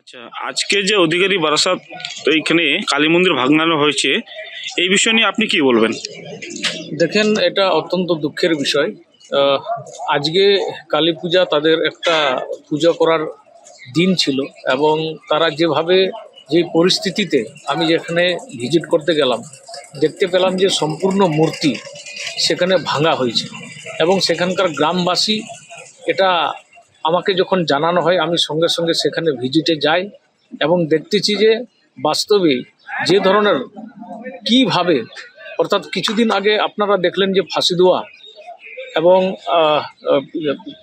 আচ্ছা আজকে যে অধিকারী বারাসাত এইখানে কালী মন্দির ভাঙানো হয়েছে, এই বিষয় নিয়ে আপনি কি বলবেন? দেখেন, এটা অত্যন্ত দুঃখের বিষয়। আজকে কালী পূজা তাদের একটা পূজা করার দিন ছিল এবং তারা যেভাবে যে পরিস্থিতিতে আমি যেখানে ভিজিট করতে গেলাম, দেখতে পেলাম যে সম্পূর্ণ মূর্তি সেখানে ভাঙা হয়েছে এবং সেখানকার গ্রামবাসী এটা আমাকে যখন জানানো হয়, আমি সঙ্গে সঙ্গে সেখানে ভিজিটে যাই এবং দেখতেছি যে বাস্তবে যে ধরনের কীভাবে, অর্থাৎ কিছুদিন আগে আপনারা দেখলেন যে ফাঁসি দেওয়া এবং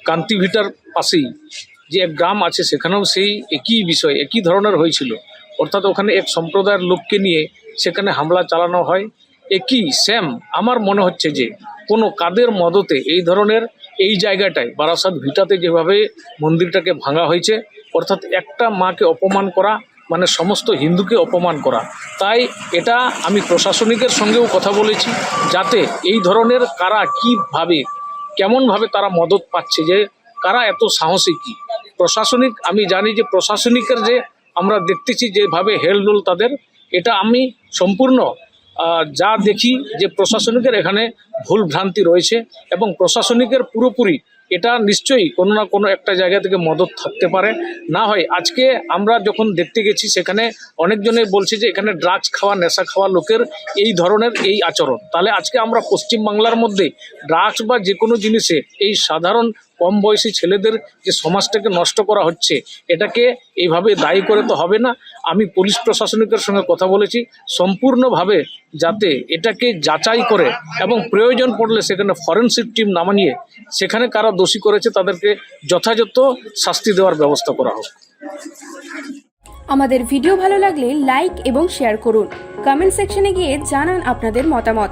কান্তিভিটার পাশেই যে এক গ্রাম আছে, সেখানেও সেই একই বিষয়, একই ধরনের হয়েছিল। অর্থাৎ ওখানে এক সম্প্রদায়ের লোককে নিয়ে সেখানে হামলা চালানো হয়। একই সেম আমার মনে হচ্ছে যে কোনো কাদের মদতে এই ধরনের এই জায়গাটায় বারাসাত ভিটাতে যেভাবে মন্দিরটাকে ভাঙা হয়েছে, অর্থাৎ একটা মাকে অপমান করা মানে সমস্ত হিন্দুকে অপমান করা, তাই এটা আমি প্রশাসনিকের সঙ্গেও কথা বলেছি, যাতে এই ধরনের কারা কীভাবে কেমনভাবে তারা মদত পাচ্ছে, যে কারা এত সাহসী কি। প্রশাসনিক, আমি জানি যে প্রশাসনিকের যে আমরা দেখতেছি যেভাবে হেলদোল তাদের, এটা আমি সম্পূর্ণ যা দেখি যে প্রশাসনিকের এখানে ভুল ভ্রান্তি রয়েছে এবং প্রশাসনিকের পুরোপুরি এটা নিশ্চয়ই কোনো না কোনো একটা জায়গা থেকে মদত থাকতে পারে। না হয় আজকে আমরা যখন দেখতে গেছি সেখানে অনেকজনে বলছে যে এখানে ড্রাগস খাওয়া, নেশা খাওয়া লোকের এই ধরনের এই আচরণ। তাহলে আজকে আমরা পশ্চিমবাংলার মধ্যে ড্রাগস বা যে কোনো জিনিসে এই সাধারণ কম বয়সী ছেলেদের যে সমাজটাকে নষ্ট করা হচ্ছে, এটাকে এইভাবে দায়ী করে তো হবে না। আমি পুলিশ প্রশাসনিকের সঙ্গে কথা বলেছি, সম্পূর্ণভাবে যাতে এটাকে যাচাই করে এবং প্রয়োজন পড়লে সেখানে ফরেনসিক টিম নামানিয়ে সেখানে কারা দোষী করেছে তাদেরকে যথাযথ শাস্তি দেওয়ার ব্যবস্থা করা হোক। আমাদের ভিডিও ভালো লাগলে লাইক এবং শেয়ার করুন। কমেন্ট সেকশনে গিয়ে জানান আপনাদের মতামত।